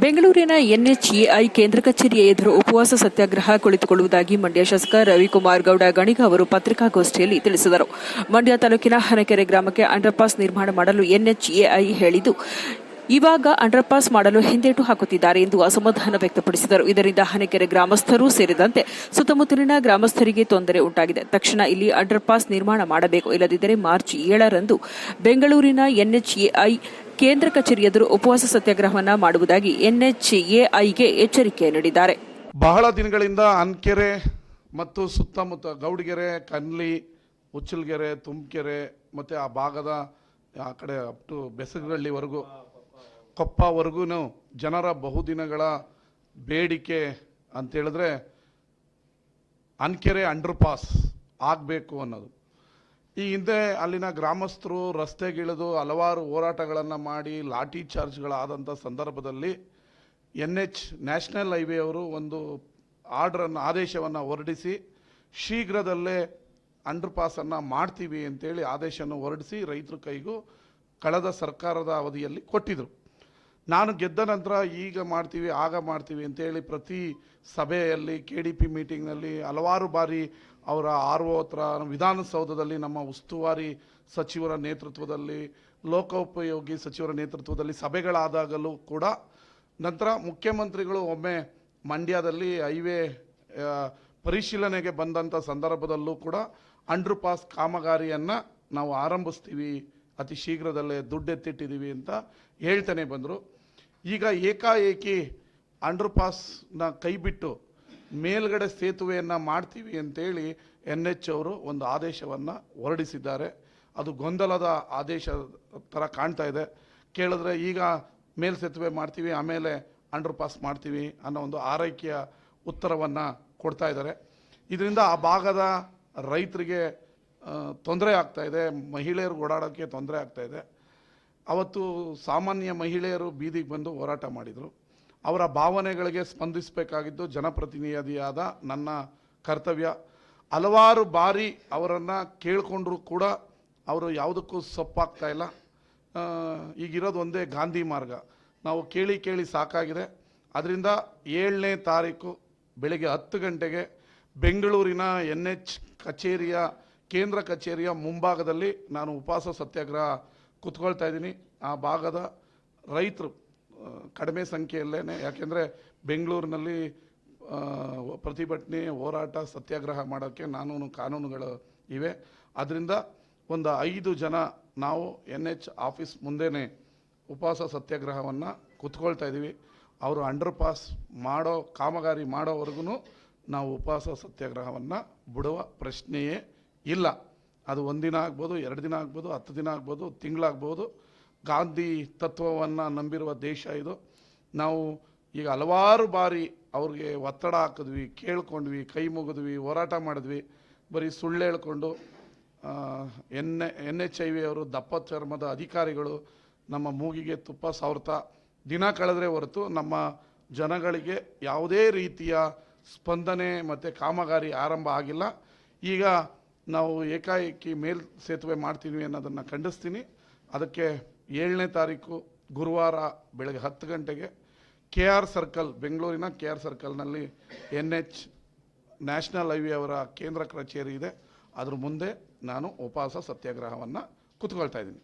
ಬೆಂಗಳೂರಿನ ಎನ್ಎಚ್ಎಐ ಕೇಂದ್ರ ಕಚೇರಿಯ ಎದುರು ಉಪವಾಸ ಸತ್ಯಾಗ್ರಹ ಕುಳಿತುಕೊಳ್ಳುವುದಾಗಿ ಮಂಡ್ಯ ಶಾಸಕ ರವಿಕುಮಾರ್ ಗೌಡ ಗಣಿಗ ಅವರು ಪತ್ರಿಕಾಗೋಷ್ಠಿಯಲ್ಲಿ ತಿಳಿಸಿದರು. ಮಂಡ್ಯ ತಾಲೂಕಿನ ಹನಕೆರೆ ಗ್ರಾಮಕ್ಕೆ ಅಂಡರ್ಪಾಸ್ ನಿರ್ಮಾಣ ಮಾಡಲು ಎನ್ಎಚ್ಎಐ ಹೇಳಿದ್ದು ಇವಾಗ ಅಂಡರ್ಪಾಸ್ ಮಾಡಲು ಹಿಂದೇಟು ಹಾಕುತ್ತಿದ್ದಾರೆ ಎಂದು ಅಸಮಾಧಾನ ವ್ಯಕ್ತಪಡಿಸಿದರು. ಇದರಿಂದ ಹನಕೆರೆ ಗ್ರಾಮಸ್ಥರು ಸೇರಿದಂತೆ ಸುತ್ತಮುತ್ತಲಿನ ಗ್ರಾಮಸ್ಥರಿಗೆ ತೊಂದರೆ ಉಂಟಾಗಿದೆ. ತಕ್ಷಣ ಇಲ್ಲಿ ಅಂಡರ್ಪಾಸ್ ನಿರ್ಮಾಣ ಮಾಡಬೇಕು. ಇಲ್ಲದಿದ್ದರೆ ಮಾರ್ಚ್ ಏಳರಂದು ಬೆಂಗಳೂರಿನ ಎನ್ಎಚ್ಎಐ ಕೇಂದ್ರ ಕಚೇರಿ ಎದುರು ಉಪವಾಸ ಸತ್ಯಾಗ್ರಹವನ್ನು ಮಾಡುವುದಾಗಿ ಎನ್ಎಚ್ಎಐಗೆ ಎಚ್ಚರಿಕೆ ನೀಡಿದ್ದಾರೆ. ಬಹಳ ದಿನಗಳಿಂದ ಅನ್ಕೆರೆ ಮತ್ತು ಸುತ್ತಮುತ್ತ ಗೌಡಗೆರೆ, ಕನ್ಲಿ ಉಚ್ಚಲ್ಗೆರೆ ತುಮಕೆರೆ ಮತ್ತು ಆ ಭಾಗದ ಆ ಕಡೆ ಅಪ್ ಟು ಬೆಸಗಳ್ಳಿವರೆಗೂ ಕೊಪ್ಪವರೆಗೂ ಜನರ ಬಹುದಿನಗಳ ಬೇಡಿಕೆ ಅಂತೇಳಿದ್ರೆ ಅನ್ಕೆರೆ ಅಂಡರ್ ಪಾಸ್ ಆಗಬೇಕು ಅನ್ನೋದು. ಈ ಹಿಂದೆ ಅಲ್ಲಿನ ಗ್ರಾಮಸ್ಥರು ರಸ್ತೆಗಿಳಿದು ಹಲವಾರು ಹೋರಾಟಗಳನ್ನು ಮಾಡಿ ಲಾಠಿ ಚಾರ್ಜ್ಗಳಾದಂಥ ಸಂದರ್ಭದಲ್ಲಿ ಎನ್ ಎಚ್ ನ್ಯಾಷನಲ್ ಹೈವೇ ಅವರು ಒಂದು ಆರ್ಡ್ರನ್ನು, ಆದೇಶವನ್ನು ಹೊರಡಿಸಿ ಶೀಘ್ರದಲ್ಲೇ ಅಂಡರ್ ಪಾಸನ್ನು ಮಾಡ್ತೀವಿ ಅಂತೇಳಿ ಆದೇಶವನ್ನು ಹೊರಡಿಸಿ ರೈತರ ಕೈಗೂ ಕಳೆದ ಸರ್ಕಾರದ ಅವಧಿಯಲ್ಲಿ ಕೊಟ್ಟಿದ್ದರು ನಾನು ಗೆದ್ದ ನಂತರ ಈಗ ಮಾಡ್ತೀವಿ, ಆಗ ಮಾಡ್ತೀವಿ ಅಂತೇಳಿ ಪ್ರತಿ ಸಭೆಯಲ್ಲಿ ಕೆ ಡಿ ಪಿ ಮೀಟಿಂಗ್ನಲ್ಲಿ ಹಲವಾರು ಬಾರಿ ಅವರ ಆರ್ ವಿಧಾನಸೌಧದಲ್ಲಿ ನಮ್ಮ ಉಸ್ತುವಾರಿ ಸಚಿವರ ನೇತೃತ್ವದಲ್ಲಿ, ಲೋಕೋಪಯೋಗಿ ಸಚಿವರ ನೇತೃತ್ವದಲ್ಲಿ ಸಭೆಗಳಾದಾಗಲೂ ಕೂಡ ನಂತರ ಮುಖ್ಯಮಂತ್ರಿಗಳು ಒಮ್ಮೆ ಮಂಡ್ಯದಲ್ಲಿ ಹೈವೇ ಪರಿಶೀಲನೆಗೆ ಬಂದಂಥ ಸಂದರ್ಭದಲ್ಲೂ ಕೂಡ ಅಂಡರ್ ಪಾಸ್ ಕಾಮಗಾರಿಯನ್ನು ನಾವು ಆರಂಭಿಸ್ತೀವಿ. ಅತಿ ಶೀಘ್ರದಲ್ಲೇ ದುಡ್ಡೆತ್ತಿಟ್ಟಿದ್ದೀವಿ ಅಂತ ಹೇಳ್ತಾನೆ ಬಂದರು. ಈಗ ಏಕಾಏಕಿ ಅಂಡರ್ ಪಾಸ್ನ ಕೈಬಿಟ್ಟು ಮೇಲ್ಗಡೆ ಸೇತುವೆಯನ್ನು ಮಾಡ್ತೀವಿ ಅಂತೇಳಿ ಎನ್ ಎಚ್ ಅವರು ಒಂದು ಆದೇಶವನ್ನು ಹೊರಡಿಸಿದ್ದಾರೆ. ಅದು ಗೊಂದಲದ ಆದೇಶ ಥರ ಕಾಣ್ತಾ ಇದೆ. ಕೇಳಿದ್ರೆ ಈಗ ಮೇಲ್ ಸೇತುವೆ ಮಾಡ್ತೀವಿ, ಆಮೇಲೆ ಅಂಡರ್ ಪಾಸ್ ಮಾಡ್ತೀವಿ ಅನ್ನೋ ಒಂದು ಆರೈಕೆಯ ಉತ್ತರವನ್ನು ಕೊಡ್ತಾ ಇದ್ದಾರೆ. ಇದರಿಂದ ಆ ಭಾಗದ ರೈತರಿಗೆ ತೊಂದರೆ ಆಗ್ತಾ ಇದೆ. ಮಹಿಳೆಯರು ಓಡಾಡೋಕ್ಕೆ ತೊಂದರೆ ಆಗ್ತಾ ಇದೆ. ಅವತ್ತು ಸಾಮಾನ್ಯ ಮಹಿಳೆಯರು ಬೀದಿಗೆ ಬಂದು ಹೋರಾಟ ಮಾಡಿದರು. ಅವರ ಭಾವನೆಗಳಿಗೆ ಸ್ಪಂದಿಸಬೇಕಾಗಿದ್ದು ಜನಪ್ರತಿನಿಧಿಯಾದ ನನ್ನ ಕರ್ತವ್ಯ. ಹಲವಾರು ಬಾರಿ ಅವರನ್ನು ಕೇಳಿಕೊಂಡ್ರೂ ಕೂಡ ಅವರು ಯಾವುದಕ್ಕೂ ಸೊಪ್ಪಾಗ್ತಾ ಇಲ್ಲ. ಈಗಿರೋದು ಒಂದೇ ಗಾಂಧಿ ಮಾರ್ಗ. ನಾವು ಕೇಳಿ ಕೇಳಿ ಸಾಕಾಗಿದೆ. ಅದರಿಂದ ಏಳನೇ ತಾರೀಕು ಬೆಳಗ್ಗೆ ಹತ್ತು ಗಂಟೆಗೆ ಬೆಂಗಳೂರಿನ ಎನ್ ಎಚ್ ಕಚೇರಿಯ ಕೇಂದ್ರ ಕಚೇರಿಯ ಮುಂಭಾಗದಲ್ಲಿ ನಾನು ಉಪವಾಸ ಸತ್ಯಾಗ್ರಹ ಕುತ್ಕೊಳ್ತಾ ಇದ್ದೀನಿ. ಆ ಭಾಗದ ರೈತರು ಕಡಿಮೆ ಸಂಖ್ಯೆಯಲ್ಲೇ ಯಾಕೆಂದರೆ ಬೆಂಗಳೂರಿನಲ್ಲಿ ಪ್ರತಿಭಟನೆ, ಹೋರಾಟ, ಸತ್ಯಾಗ್ರಹ ಮಾಡೋಕ್ಕೆ ಕಾನೂನು ಕಾನೂನುಗಳು ಇವೆ. ಅದರಿಂದ ಒಂದು ಐದು ಜನ ನಾವು ಎನ್ ಎಚ್ ಆಫೀಸ್ ಮುಂದೆನೇ ಉಪವಾಸ ಸತ್ಯಾಗ್ರಹವನ್ನು ಕುತ್ಕೊಳ್ತಾ ಇದ್ದೀವಿ. ಅವರು ಅಂಡರ್ ಪಾಸ್ ಮಾಡೋ, ಕಾಮಗಾರಿ ಮಾಡೋವರೆಗೂ ನಾವು ಉಪವಾಸ ಸತ್ಯಾಗ್ರಹವನ್ನು ಬಿಡುವ ಪ್ರಶ್ನೆಯೇ ಇಲ್ಲ. ಅದು ಒಂದಿನ ಆಗ್ಬೋದು, ಎರಡು ದಿನ ಆಗ್ಬೋದು, ಹತ್ತು ದಿನ ಆಗ್ಬೋದು ತಿಂಗಳಾಗ್ಬೋದು ಗಾಂಧಿ ತತ್ವವನ್ನು ನಂಬಿರುವ ದೇಶ ಇದು. ನಾವು ಈಗ ಹಲವಾರು ಬಾರಿ ಅವ್ರಿಗೆ ಒತ್ತಡ ಹಾಕಿದ್ವಿ, ಕೇಳ್ಕೊಂಡ್ವಿ, ಕೈ ಮುಗಿದ್ವಿ, ಹೋರಾಟ ಮಾಡಿದ್ವಿ. ಬರೀ ಸುಳ್ಳು ಹೇಳ್ಕೊಂಡು N N H I V ಅವರು ದಪ್ಪ ಚರ್ಮದ ಅಧಿಕಾರಿಗಳು ನಮ್ಮ ಮೂಗಿಗೆ ತುಪ್ಪ ಸಾವ್ರತ ದಿನ ಕಳೆದ್ರೆ ಹೊರತು ನಮ್ಮ ಜನಗಳಿಗೆ ಯಾವುದೇ ರೀತಿಯ ಸ್ಪಂದನೆ ಮತ್ತು ಕಾಮಗಾರಿ ಆರಂಭ ಆಗಿಲ್ಲ. ಈಗ ನಾವು ಏಕಾಏಕಿ ಮೇಲ್ ಸೇತುವೆ ಮಾಡ್ತೀವಿ ಅನ್ನೋದನ್ನು ಖಂಡಿಸ್ತೀನಿ. ಅದಕ್ಕೆ ಏಳನೇ ತಾರೀಕು ಗುರುವಾರ ಬೆಳಗ್ಗೆ ಹತ್ತು ಗಂಟೆಗೆ ಕೆ ಆರ್ ಸರ್ಕಲ್, ಬೆಂಗಳೂರಿನ ಕೆ ಆರ್ ಸರ್ಕಲ್ನಲ್ಲಿ ಎನ್ ಎಚ್ ನ್ಯಾಷನಲ್ ಹೈವೇ ಅವರ ಕೇಂದ್ರ ಕಚೇರಿ ಇದೆ. ಅದ್ರ ಮುಂದೆ ನಾನು ಉಪವಾಸ ಸತ್ಯಾಗ್ರಹವನ್ನು ಕುತ್ಕೊಳ್ತಾ ಇದ್ದೀನಿ.